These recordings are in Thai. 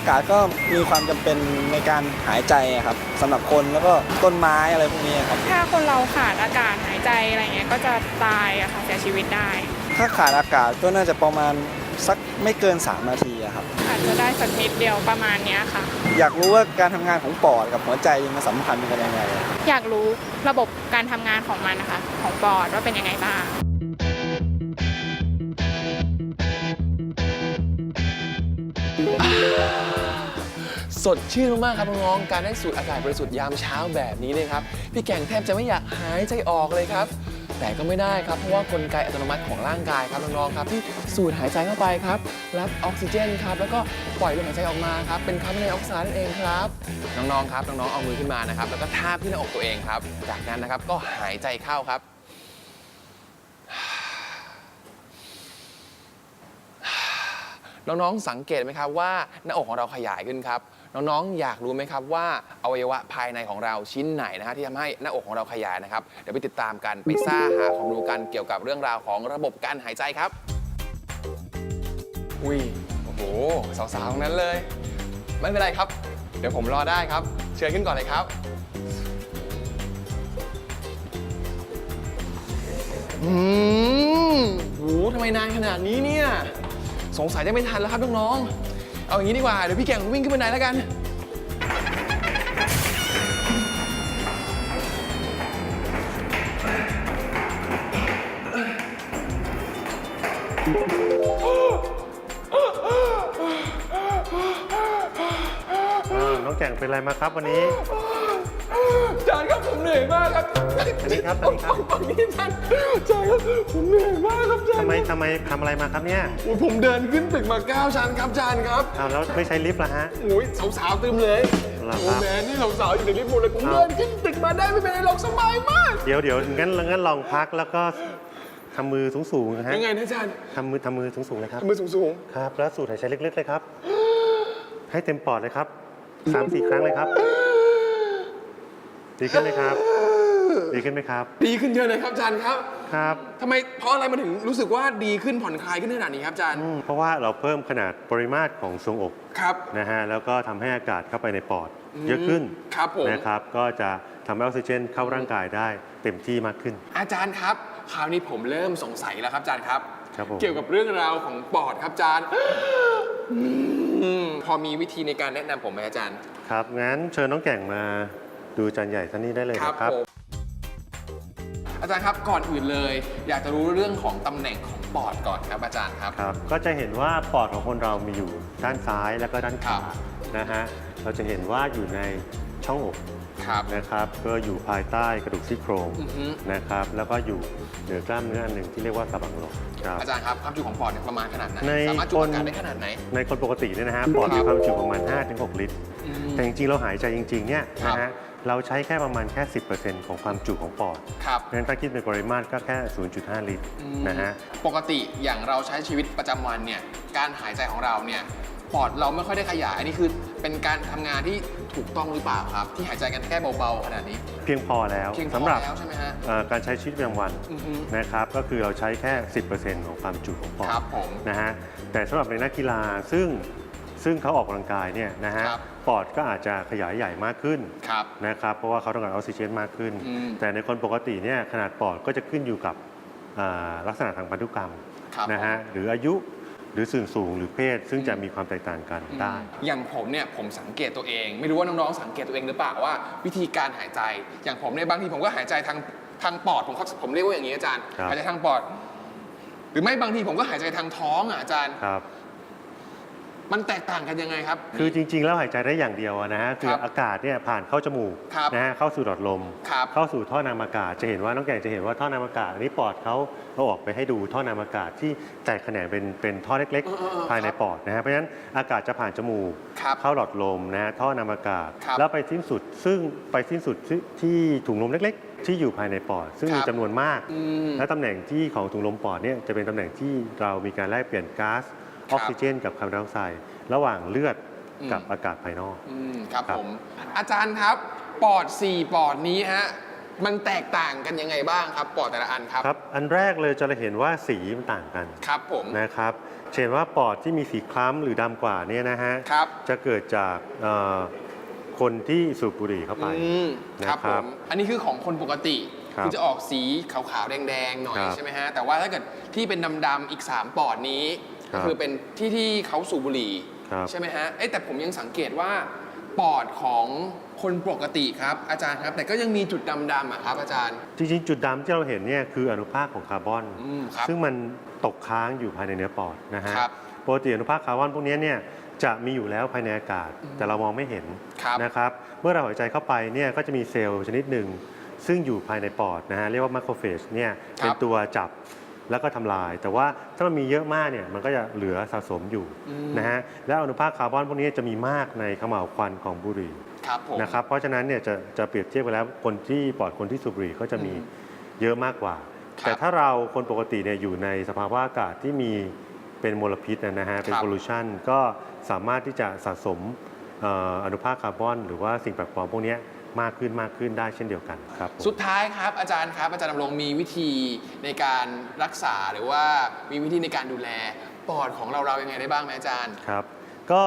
ากาศก็มีความจำเป็นในการหายใจอะครับสำหรับคนแล้วก็ต้นไม้อะไรพวกนี้ครับถ้าคนเราขาดอากาศหายใจอะไรเงี้ยก็จะตายอะค่ะเสียชีวิตได้ ถ้าขาดอากาศก็น่าจะประมาณสักไม่เกิน 3 นาทีอะครับอาจจะได้สักนิดเดียวประมาณเนี้ยค่ะ อยากรู้ว่าการทำงานของปอดกับหัวใจมันสัมพันธ์กันยังไงอะอยากรู้ระบบการทำงานของมันนะคะ ของปอดว่าเป็นยังไงบ้าง สดชื่นมากๆครับน้องๆการได้สูดอากาศบริสุทธิ์ยามเช้าแบบนี้เนี่ยครับพี่แก่งแทบจะไม่อยากหายใจออกเลยครับ แต่ก็ไม่ได้ครับเพราะว่ากลไกอัตโนมัติของร่างกายครับน้องๆครับที่สูดหายใจเข้าไปครับรับออกซิเจนครับแล้วก็ปล่อยลมหายใจออกมาครับเป็นคาร์บอนไดออกไซด์นั่นเองครับน้องๆครับน้องๆเอามือขึ้นมานะครับแล้วก็ทาบที่หน้าอกตัวเองครับ จากนั้นนะครับก็หายใจเข้าครับน้องๆ สังเกตไหมครับว่าหน้าอกของเราขยายขึ้นครับ น้องๆ อยากรู้ไหมครับว่าอวัยวะภายในของเราชิ้นไหนนะฮะที่ทำให้หน้าอกของเราขยายนะครับ เดี๋ยวไปติดตามกันไปซ่าหาความรู้กันเกี่ยวกับเรื่องราวของระบบการหายใจครับ อุ้ยโอ้โหสาวๆทั้งนั้นเลย ไม่เป็นไรครับ เดี๋ยวผมรอได้ครับ เชิญขึ้นก่อนเลยครับอืมโหทำไมนานขนาดนี้เนี่ย สงสัยจะไม่ทันแล้วครับน้องๆ เอาอย่างนี้ดีกว่า เดี๋ยวพี่แก่งวิ่งขึ้นบันไดแล้วกันอ้าวน้องแก่งเป็นอะไรมาครับวันนี้ จานครับผมเหนื่อยมากครับสวัสดีครับสวัสดีครับ ฝั่งนี้จาน ทำไมทำไมทำอะไรมาครับเนี่ยโอ้ยผมเดินขึ้นตึกมาเก้าชั้นครับจานครับอ้าวแล้วไม่ใช้ลิฟต์ละฮะ โอ้ยสาวๆเต็มเลยเหรอโอ้ครับแม่นี่สาวๆอยู่ในลิฟต์หมดเลยผมอ้าวเดินขึ้นตึกมาได้ไม่เป็นไรหรอกสบายมาก เดี๋ยวเดี๋ยวงั้นงั้นลองพักแล้วก็ทำมือสูงสูงๆนะฮะยังไงนะจานทำมือทำมือสูงสูงๆเลยครับ มือสูงครับ แล้วสูดหายใจลึกๆเลยครับ ให้เต็มปอดเลยครับสามสี่ครั้งเลยครับ ดีขึ้นไหมครับ ดีขึ้นไหมครับ ๆ ดีขึ้นเยอะเลยครับจานครับ ครับ ทำไมเพราะอะไรมันถึงรู้สึกว่าดีขึ้นผ่อนคลายขึ้นขนาดนี้ครับจานอืมเพราะว่าเราเพิ่มขนาดปริมาตรของทรวงอกครับ นะฮะแล้วก็ทำให้อากาศเข้าไปในปอดเยอะขึ้นครับผม นะครับ ก็จะทำให้ออกซิเจนเข้าร่างกายได้เต็มที่มากขึ้น อาจารย์ครับ คราวนี้ผมเริ่มสงสัยแล้วครับอาจารย์ครับ ครับผม เกี่ยวกับเรื่องราวของปอดครับอาจารย์อืมพอมีวิธีในการแนะนำผมไหมอาจารย์ ครับงั้นเชิญน้องแก่งมาดูจานใหญ่ท่านนี้ได้เลยนะครับ ผมอา จารย์ครับก่อนอื่นเลย อยากจะรู้เรื่องของตำแหน่งของปอดก่อนครับอาจารย์ครับ ครับ ก็จะเห็นว่าปอดของคนเรามีอยู่ด้านซ้ายแล้วก็ด้านขวาครับ นะฮะ เราจะเห็นว่าอยู่ในช่องอกครับนะครับ ก็อยู่ภายใต้กระดูกซี่โครงอือฮึนะครับ แล้วก็อยู่เหนือกล้ามเนื้ออันหนึ่งที่เรียกว่ากระบังลมครับ อาจารย์ครับความจุของปอดเนี่ยประมาณขนาดไหนในสามารถจุคอานกาศได้ขนาดไหน ในคนปกติเนี่ยนะฮะปอดมีความจุประมาณ 5-6 ลิตร อืม แต่จริงๆ เราหายใจจริงๆ เนี่ยครับนะฮะ เราใช้แค่ประมาณแค่ 10%ของความจุของปอดครับเพราะฉะนั้นถ้าคิดเป็นปริมาตรก็แค่ 0.5 ลิตรอืมนะฮะ ปกติอย่างเราใช้ชีวิตประจำวันเนี่ยการหายใจของเราเนี่ยปอดเราไม่ค่อยได้ขยายอันนี้คือเป็นการทำงานที่ถูกต้องหรือเปล่าครับ ที่หายใจกันแค่เบาๆขนาดนี้เพียงพอแล้วเพียงพอสำหรับแล้วใช่ไหมฮะเอ่อการใช้ชีวิตประจำวันอือฮึนะครับ ก็คือเราใช้แค่ 10%ของความจุของปอด ครับผม นะฮะแต่สำหรับในนักกีฬาซึ่ง ซึ่งเขาออกกำลังกายเนี่ยนะฮะครับปอดก็อาจจะขยายใหญ่มากขึ้นครับนะครับเพราะว่าเขาต้องการออกซิเจนมากขึ้น อืมแต่ในคนปกติเนี่ยขนาดปอดก็จะขึ้นอยู่กับอ่าลักษณะทางพันธุกรรมครับนะฮะหรืออายุหรือส่วนสูงหรือเพศ ซึ่งจะมีความแตกต่างกันได้ อย่างผมเนี่ยผมสังเกตตัวเอง ไม่รู้ว่าน้องๆสังเกตตัวเองหรือเปล่าว่าวิธีการหายใจ อย่างผมเนี่ยบางทีผมก็หายใจทางทางปอดผมเขาผมเรียกว่าอย่างนี้อาจารย์ครับ หายใจทางปอด หรือไม่บางทีผมก็หายใจทางท้องอะอาจารย์ ครับ มันแตกต่างกันยังไงครับ คือจริง ๆ แล้วหายใจได้อย่างเดียวอะนะฮะคือครับอากาศเนี่ยผ่านเข้าจมูกครับนะฮะเข้าสู่หลอดลม ครับเข้าสู่ท่อนำอากาศจะเห็นว่าน้องแก่งจะเห็นว่าท่อนำอากาศอันนี้ปอดเขาเอาออกไปให้ดูท่อนำอากาศที่แตกแขนงเป็นเป็นท่อเล็ก เออเออเออๆ ภายในปอดนะฮะเพราะฉะนั้นอากาศจะผ่านจมูก ครับเข้าหลอดลมนะฮะท่อนำอากาศ ครับแล้วไปสิ้นสุดซึ่งไปสิ้นสุดที่ที่ถุงลมเล็ก ๆ ที่อยู่ภายในปอด ซึ่งครับมีจำนวนมาก อืม และตำแหน่งที่ของถุงลมปอดเนี่ยจะเป็นตำแหน่งที่เรามีการแลกเปลี่ยนก๊าซ ออกซิเจน กับคาร์บอนไดออกไซด์ระหว่างเลือดกับอืมอากาศภายนอก อืมครับครับ ผม อาจารย์ครับปอด4ปอดนี้ฮะมันแตกต่างกันยังไงบ้างครับ ปอดแต่ละอันครับครับ อันแรกเลยจะเห็นว่าสีมันต่างกันครับผม นะครับเช่นว่าปอดที่มีสีคล้ำหรือดำกว่าเนี่ยนะฮะครับ จะเกิดจากเอ่อคนที่สูบบุหรี่เข้าไป อืมครับนะผครับมอันนี้คือของคนปกติครับอจะออกสีขาวๆแดงๆหน่อยครับ ใช่ไหมฮะแต่ว่าถ้าเกิดที่เป็นดำๆอีก 3 ปอดนี้ ครัก็บคือเป็นที่ที่เขาสูบบุหรี่ครับใช่ไหมฮะเอ้ยแต่ผมยังสังเกตว่าปอดของคนปกติครับอาจารย์ครับ แต่ก็ยังมีจุดดำๆอะครับ อาจารย์ จริงๆ จุดดำที่เราเห็นเนี่ยคืออนุภาคของคาร์บอน อืมครับซึ่งมันตกค้างอยู่ภายในเนื้อปอดนะฮะครับปกติอนุภาคคาร์บอนพวกนี้เนี่ยจะมีอยู่แล้วภายในอากาศ แต่เรามองไม่เห็นครับนะครับ เมื่อเราหายใจเข้าไปเนี่ยก็จะมีเซลล์ชนิดหนึ่ง ซึ่งอยู่ภายในปอดนะฮะเรียกว่ามาโครเฟจเนี่ยครับ เป็นตัวจับ แล้วก็ทำลาย แต่ว่าถ้ามันมีเยอะมากเนี่ยมันก็จะเหลือสะสมอยู่อืมนะฮะแล้วอนุภาคคาร์บอนพวกนี้จะมีมากในเขม่าวควันของบุหรี่ครับผมนะครับเพราะฉะนั้นเนี่ยจะจะเปรียบเทียบไปแล้วคนที่ปอดคนที่สูบบุหรี่ก็จะมีอืมเยอะมากกว่าครับแต่ถ้าเราคนปกติเนี่ยอยู่ในสภาวะอากาศที่มีเป็นมลพิษนะนะฮะเป็นครับพลูชันก็สามารถที่จะสะสมเอ่ออนุภาคคาร์บอน หรือว่าสิ่งแปลกปลอมพวกเนี้ยมากขึ้นมากขึ้นได้เช่นเดียวกันครับผม สุดท้ายครับอาจารย์ครับอาจารย์ดำรงมีวิธีในการรักษาหรือว่ามีวิธีในการดูแลปอดของเราเรายังไงได้บ้างไหมอาจารย์ ครับ ก็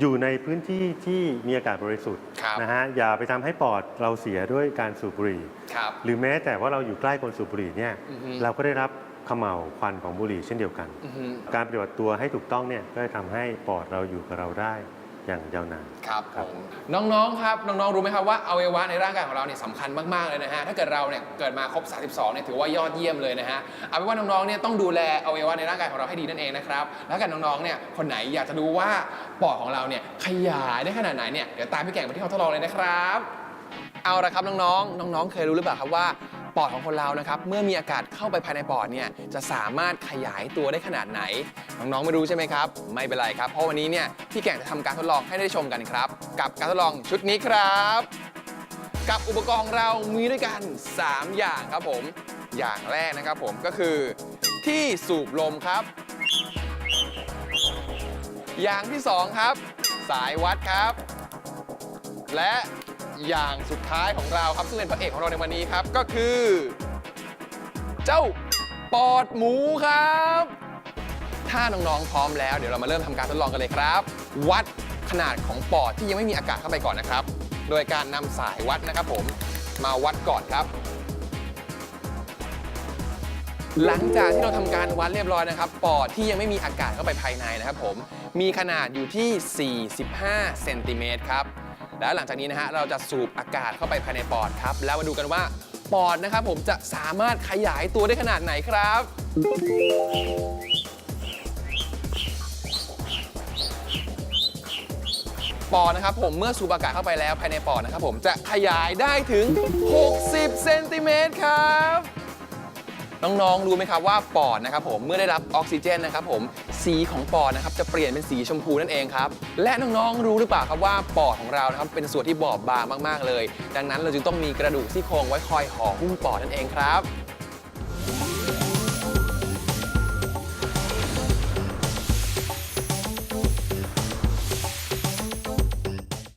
อยู่ในพื้นที่ที่มีอากาศบริสุทธิ์ครับ นะฮะอย่าไปทำให้ปอดเราเสียด้วยการสูบบุหรี่ ครับ หรือแม้แต่ว่าเราอยู่ใกล้คนสูบบุหรี่เนี่ยอือฮึ เราก็ได้รับเขม่าวควันของบุหรี่เช่นเดียวกัน อือฮึ การปฏิบัติตัวให้ถูกต้องเนี่ยก็จะทำให้ปอดเราอยู่กับเราได้ อย่างยาวนาน ครับคผรับมน้องๆครับน้องๆรู้ไหมครับว่าอวัยวะในร่างกายของเราเนี่ยสำคัญมากๆเลยนะฮะถ้าเกิดเราเนี่ยเกิดมาครบ 32เนี่ยถือว่ายอดเยี่ยมเลยนะฮะเอาเป็นว่าน้องๆเนี่ยต้องดูแลอวัยวะในร่างกายของเราให้ดีนั่นเองนะครับแล้วถ้าเกิดน้องๆเนี่ยคนไหนอยากจะดูว่าปอดของเราเนี่ยขยายได้ขนาดไหนเนี่ยเดี๋ยวตามพี่แก่งไปที่ห้องทดลองเลยนะครับ เอาละครับน้องๆน้องๆ เคยรู้หรือเปล่าครับว่า ปอดของคนเรานะครับ เมื่อมีอากาศเข้าไปภายในปอดเนี่ย จะสามารถขยายตัวได้ขนาดไหน น้องๆไม่รู้ใช่ไหมครับ ไม่เป็นไรครับ เพราะวันนี้เนี่ยพี่แก่งจะทำการทดลองให้ได้ชมกันครับ กับการทดลองชุดนี้ครับ กับอุปกรณ์ของเรามีด้วยกัน 3 อย่างครับผม อย่างแรกนะครับผมก็คือ ที่สูบลมครับ อย่างที่สองครับ สายวัดครับ และ อย่างสุดท้ายของเราครับซึ่งเป็นพระเอกของเราในวันนี้ครับก็คือ เจ้าปอดหมูครับ ถ้าน้องๆพร้อมแล้ว เดี๋ยวเรามาเริ่มทำการทดลองกันเลยครับ วัดขนาดของปอดที่ยังไม่มีอากาศเข้าไปก่อนนะครับ โดยการนำสายวัดนะครับผมมาวัดก่อนครับ หลังจากที่เราทำการวัดเรียบร้อยนะครับ ปอดที่ยังไม่มีอากาศเข้าไปภายในนะครับผมมีขนาดอยู่ที่ 45 เซนติเมตรครับ แล้วหลังจากนี้นะฮะเราจะสูบอากาศเข้าไปภายในปอดครับ แล้วมาดูกันว่าปอดนะครับผมจะสามารถขยายตัวได้ขนาดไหนครับ ปอดนะครับผมเมื่อสูบอากาศเข้าไปแล้วภายในปอดนะครับผมจะขยายได้ถึง 60 เซนติเมตรครับ น้องๆ รู้ไหมครับว่าปอดนะครับผมเมื่อได้รับออกซิเจนนะครับผม สีของปอดนะครับจะเปลี่ยนเป็นสีชมพูนั่นเองครับ และน้องๆรู้หรือเปล่าครับว่าปอดของเรานะครับเป็นส่วนที่บอบบางมากๆเลย ดังนั้นเราจึงต้องมีกระดูกซี่โครงไว้คอยห่อหุ้มปอดนั่นเองครับ